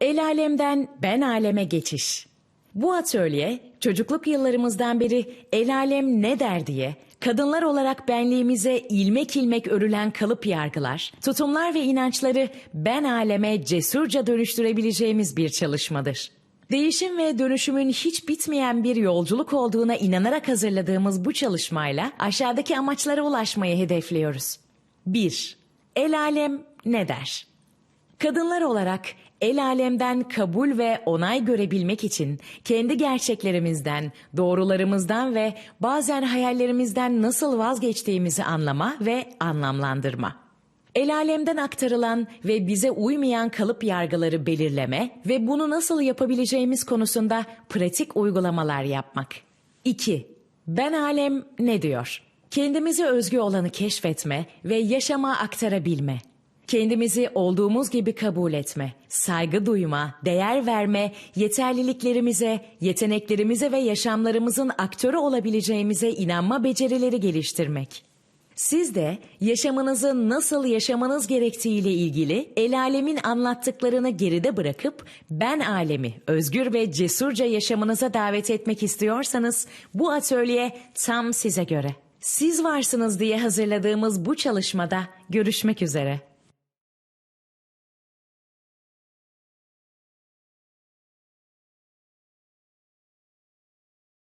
El alemden ben aleme geçiş. Bu atölye çocukluk yıllarımızdan beri el alem ne der diye kadınlar olarak benliğimize ilmek ilmek örülen kalıp yargılar, tutumlar ve inançları ben aleme cesurca dönüştürebileceğimiz bir çalışmadır. Değişim ve dönüşümün hiç bitmeyen bir yolculuk olduğuna inanarak hazırladığımız bu çalışmayla aşağıdaki amaçlara ulaşmayı hedefliyoruz. 1. El alem ne der? Kadınlar olarak el alemden kabul ve onay görebilmek için kendi gerçeklerimizden, doğrularımızdan ve bazen hayallerimizden nasıl vazgeçtiğimizi anlama ve anlamlandırma. El alemden aktarılan ve bize uymayan kalıp yargıları belirleme ve bunu nasıl yapabileceğimiz konusunda pratik uygulamalar yapmak. 2. Ben alem ne diyor? Kendimize özgü olanı keşfetme ve yaşama aktarabilme. Kendimizi olduğumuz gibi kabul etme, saygı duyma, değer verme, yeterliliklerimize, yeteneklerimize ve yaşamlarımızın aktörü olabileceğimize inanma becerileri geliştirmek. Siz de yaşamınızı nasıl yaşamanız gerektiğiyle ilgili el alemin anlattıklarını geride bırakıp ben alemi özgür ve cesurca yaşamınıza davet etmek istiyorsanız bu atölye tam size göre. Siz varsınız diye hazırladığımız bu çalışmada görüşmek üzere.